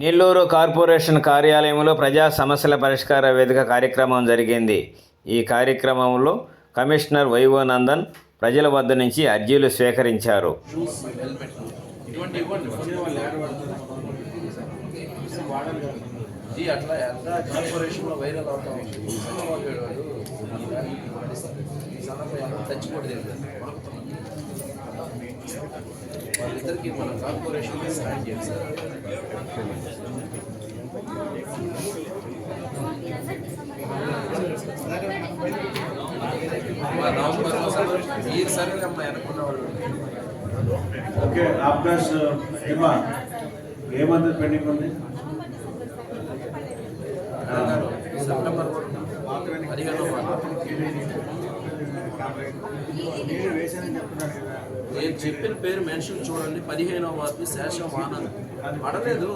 Nellore corporation కార్యాలయంలో ప్రజా సమస్యల పరిష్కార వేదిక కార్యక్రమం జరిగింది. ఈ కార్యక్రమంలో కమిషనర్ వైవోనందన్ ప్రజల వద్ద నుంచి అర్జీలు స్వీకరించారు. వైరల్ వాళ్ళిద్దరికి మన కార్పొరేషన్ మా నవంబర్ ఈ సరే అమ్మా అనుకున్న వాళ్ళు ఓకే ఆఫ్ఘాస్ ఏమా ఏమంది పెండింగ్ ఉంది? సెప్టెంబర్ పదిహేను నేను చెప్పిన పేరు మెన్షన్ చూడండి. పదిహేనవ వార్డు శేషం ఆనంద్ పడలేదు.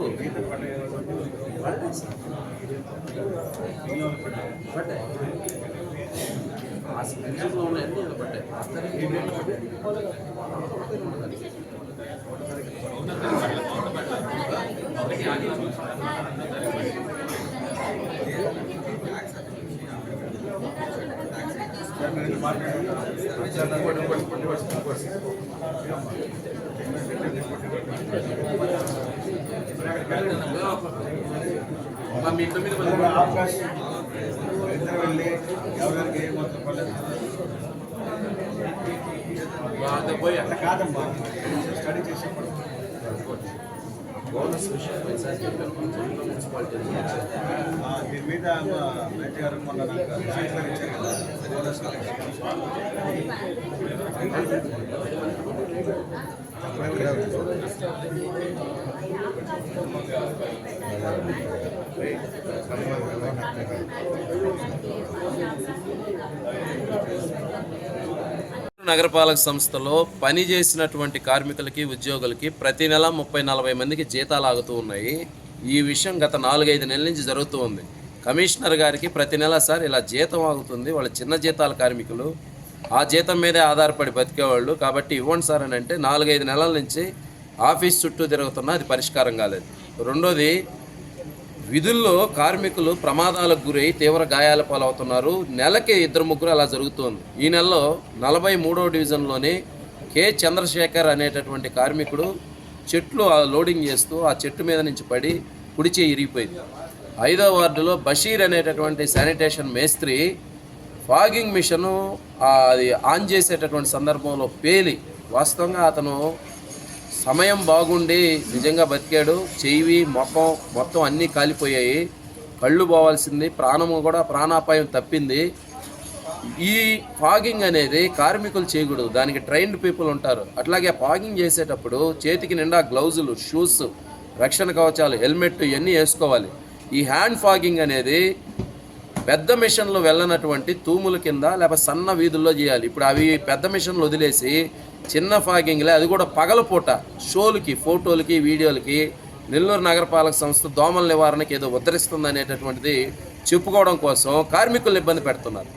పడలేదు ఆ డివిజన్లో ఉన్నాయన్నీ ఇలా పడ్డాయి. మీ తొమ్మిది మంది ఇద్దరు వెళ్ళి ఎవరికి ఏ మొత్తం పడలేదు పోయి అట్లా కాదమ్మా స్టడీ చేసేప్పుడు బోనస్ విషయం సార్ మున్సిపాలిటీ దీని మీద మేటి గారు మొన్న నాకు విశేషాలు ఇచ్చారు కదా బోనస్ నగరపాలక సంస్థలో పని చేసినటువంటి కార్మికులకి ఉద్యోగులకి ప్రతి నెల ముప్పై నలభై మందికి జీతాలు ఆగుతూ ఉన్నాయి. ఈ విషయం గత నాలుగైదు నెలల నుంచి జరుగుతూ ఉంది. కమిషనర్ గారికి ప్రతి నెల సార్ ఇలా జీతం ఆగుతుంది వాళ్ళ చిన్న జీతాల కార్మికులు ఆ జీతం మీదే ఆధారపడి బతికేవాళ్ళు. కాబట్టి ఇవ్వండి సార్ అని అంటే నాలుగైదు నెలల నుంచి ఆఫీస్ చుట్టూ తిరుగుతున్నా అది పరిష్కారం కాలేదు. రెండోది విధుల్లో కార్మికులు ప్రమాదాలకు గురై తీవ్ర గాయాల పాలవుతున్నారు. నెలకి ఇద్దరు ముగ్గురు అలా జరుగుతోంది. ఈ నెలలో నలభై మూడో డివిజన్లోని కె. చంద్రశేఖర్ అనేటటువంటి కార్మికుడు చెట్లు లోడింగ్ చేస్తూ ఆ చెట్టు మీద నుంచి పడి కుడిచే ఇరిగిపోయింది. ఐదో వార్డులో బషీర్ అనేటటువంటి శానిటేషన్ మేస్త్రి ఫాగింగ్ మిషను అది ఆన్ చేసేటటువంటి సందర్భంలో పేలి వాస్తవంగా అతను సమయం బాగుండి నిజంగా బతికాడు. చెయ్యి మొఖం మొత్తం అన్నీ కాలిపోయాయి. కళ్ళు పోవాల్సింది ప్రాణము కూడా ప్రాణాపాయం తప్పింది. ఈ ఫాగింగ్ అనేది కార్మికులు చేయకూడదు. దానికి ట్రైన్డ్ పీపుల్ ఉంటారు. అట్లాగే ఫాగింగ్ చేసేటప్పుడు చేతికి నిండా గ్లౌజులు షూస్ రక్షణ కవచాలు హెల్మెట్ ఇవన్నీ వేసుకోవాలి. ఈ హ్యాండ్ ఫాగింగ్ అనేది పెద్ద మిషన్లు వెళ్ళనటువంటి తూముల కింద లేకపోతే సన్న వీధుల్లో చేయాలి. ఇప్పుడు అవి పెద్ద మిషన్లు వదిలేసి చిన్న ఫాగింగ్లే అది కూడా పగలపూట. షోలకి ఫోటోలకి వీడియోలకి నెల్లూరు నగరపాలక సంస్థ దోమల నివారణకి ఏదో ఉద్ధరిస్తుంది అనేటటువంటిది చెప్పుకోవడం కోసం కార్మికులను ఇబ్బంది పెడుతున్నారు.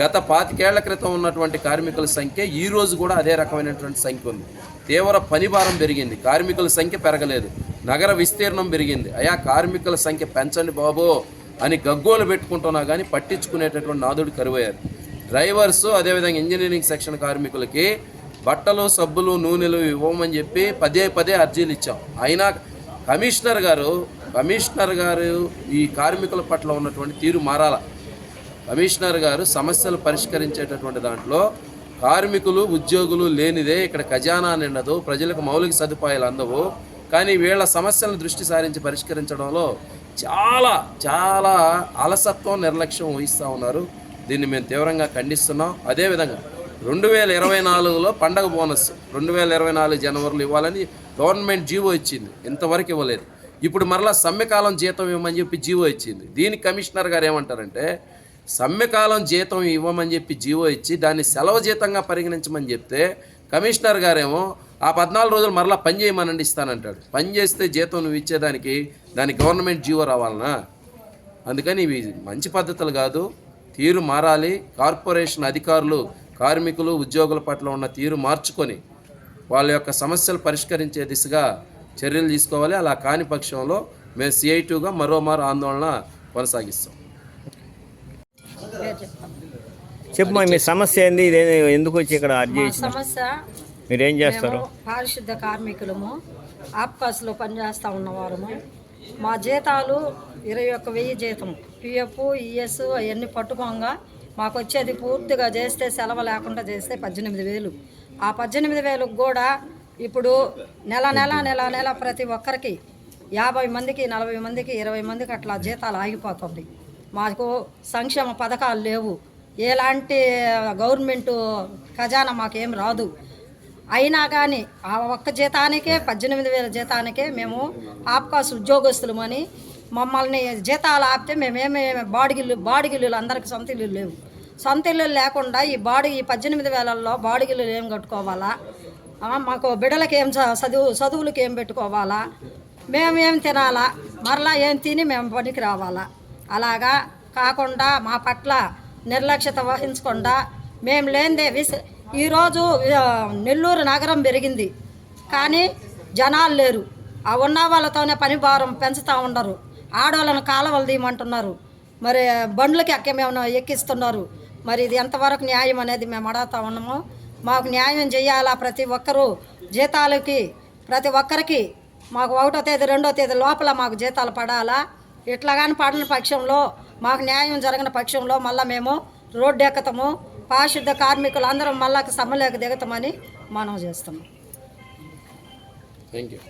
గత పాతికేళ్ళ క్రితం ఉన్నటువంటి కార్మికుల సంఖ్య ఈ రోజు కూడా అదే రకమైనటువంటి సంఖ్య ఉంది. తీవ్ర పనిభారం పెరిగింది. కార్మికుల సంఖ్య పెరగలేదు. నగర విస్తీర్ణం పెరిగింది. అయా కార్మికుల సంఖ్య పెంచండి బాబో అని గగ్గోలు పెట్టుకుంటున్నా కానీ పట్టించుకునేటటువంటి నాదుడు కరువయ్యారు. డ్రైవర్స్ అదేవిధంగా ఇంజనీరింగ్ సెక్షన్ కార్మికులకి బట్టలు సబ్బులు నూనెలు ఇవ్వమని చెప్పి పదే పదే అర్జీలు ఇచ్చాం. అయినా కమిషనర్ గారు కమిషనర్ గారు ఈ కార్మికుల పట్ల ఉన్నటువంటి తీరు మారాల. కమిషనర్ గారు సమస్యలు పరిష్కరించేటటువంటి దాంట్లో కార్మికులు ఉద్యోగులు లేనిదే ఇక్కడ ఖజానా నిండదు ప్రజలకు మౌలిక సదుపాయాలు అందవు. కానీ వీళ్ళ సమస్యలను దృష్టి సారించి పరిష్కరించడంలో చాలా చాలా అలసత్వం నిర్లక్ష్యం వహిస్తూ ఉన్నారు. దీన్ని మేము తీవ్రంగా ఖండిస్తున్నాం. అదేవిధంగా రెండు వేల ఇరవై నాలుగులో పండగ బోనస్. రెండు వేల ఇరవై నాలుగు జనవరిలో ఇవ్వాలని గవర్నమెంట్ జీవో ఇచ్చింది. ఇంతవరకు ఇవ్వలేదు. ఇప్పుడు మరలా సమ్మెకాలం జీతం ఇవ్వమని చెప్పి జీవో ఇచ్చింది. దీని కమిషనర్ గారు ఏమంటారంటే సమ్మెకాలం జీతం ఇవ్వమని చెప్పి జీవో ఇచ్చి దాన్ని సెలవు జీతంగా పరిగణించమని చెప్తే కమిషనర్ గారేమో ఆ పద్నాలుగు రోజులు మరలా పని చేయమనండి ఇస్తానంటాడు. పని చేస్తే జీతం నువ్వు ఇచ్చేదానికి దానికి గవర్నమెంట్ జీవో రావాలనా? అందుకని ఇవి మంచి పద్ధతులు కాదు. తీరు మారాలి. కార్పొరేషన్ అధికారులు కార్మికులు ఉద్యోగుల పట్ల ఉన్న తీరు మార్చుకొని వాళ్ళ యొక్క సమస్యలు పరిష్కరించే దిశగా చర్యలు తీసుకోవాలి. అలా కాని పక్షంలో మేము సిఐటిగా మరోమారు ఆందోళన కొనసాగిస్తాం. చెప్పమ్మా మీ సమస్య ఏంది? ఎందుకు వచ్చి ఇక్కడ అర్జీ సమస్య మీరేం చేస్తారు? పారిశుద్ధ కార్మికులము. ఆప్కాస్లో పనిచేస్తూ ఉన్నవారము. మా జీతాలు ఇరవై ఒక్క వెయ్యి జీతం. పిఎఫ్ ఈఎస్ అవన్నీ పట్టుకోగా మాకు వచ్చేది పూర్తిగా చేస్తే సెలవు లేకుండా చేస్తే పద్దెనిమిది వేలు. ఆ పద్దెనిమిది వేలకు కూడా ఇప్పుడు నెల నెల నెల నెల ప్రతి ఒక్కరికి యాభై మందికి నలభై మందికి ఇరవై మందికి అట్లా జీతాలు ఆగిపోతుంది. మాకు సంక్షేమ పథకాలు లేవు. ఎలాంటి గవర్నమెంట్ ఖజానా మాకేం రాదు. అయినా కానీ ఆ ఒక్క జీతానికే పద్దెనిమిది వేల జీతానికే మేము ఆప్కాస్ ఉద్యోగస్తులమని మమ్మల్ని జీతాలు ఆపితే మేమేమి బాడిగిల్లు బాడిగిల్లు అందరికి సొంత ఇల్లు లేవు. సొంత ఇల్లు లేకుండా ఈ బాడి ఈ పద్దెనిమిది వేలల్లో బాడిగిల్లు ఏం కట్టుకోవాలా? మాకు బిడ్డలకి ఏం చదువు చదువులకి ఏం పెట్టుకోవాలా? మేము ఏం తినాలా? మరలా ఏం తిని మేము పనికి రావాలా? అలాగా కాకుండా మా పట్ల నిర్లక్ష్యత వహించకుండా మేము లేనిదే విస్ ఈరోజు నెల్లూరు నగరం పెరిగింది. కానీ జనాలు లేరు. ఆ ఉన్న వాళ్ళతోనే పని భారం పెంచుతూ ఉండరు. ఆడవాళ్ళను కాలవలు తీయమంటున్నారు. మరి బండ్లకి ఎక్కేమేమో ఎక్కిస్తున్నారు. మరి ఇది ఎంతవరకు న్యాయం అనేది మేము అడుగుతా ఉన్నాము. మాకు న్యాయం చేయాలా ప్రతి ఒక్కరూ? జీతాలకి ప్రతి ఒక్కరికి మాకు ఒకటో తేదీ రెండో తేదీ లోపల మాకు జీతాలు పడాలా? ఇట్లా కానీ పడిన పక్షంలో మాకు న్యాయం జరిగిన పక్షంలో మళ్ళీ మేము రోడ్డు ఎక్కుతాము. పారిశుద్ధ కార్మికులు అందరం మళ్ళా సమ్మెలోకి దిగుతామని మనం చేస్తాము థ్యాంక్ యూ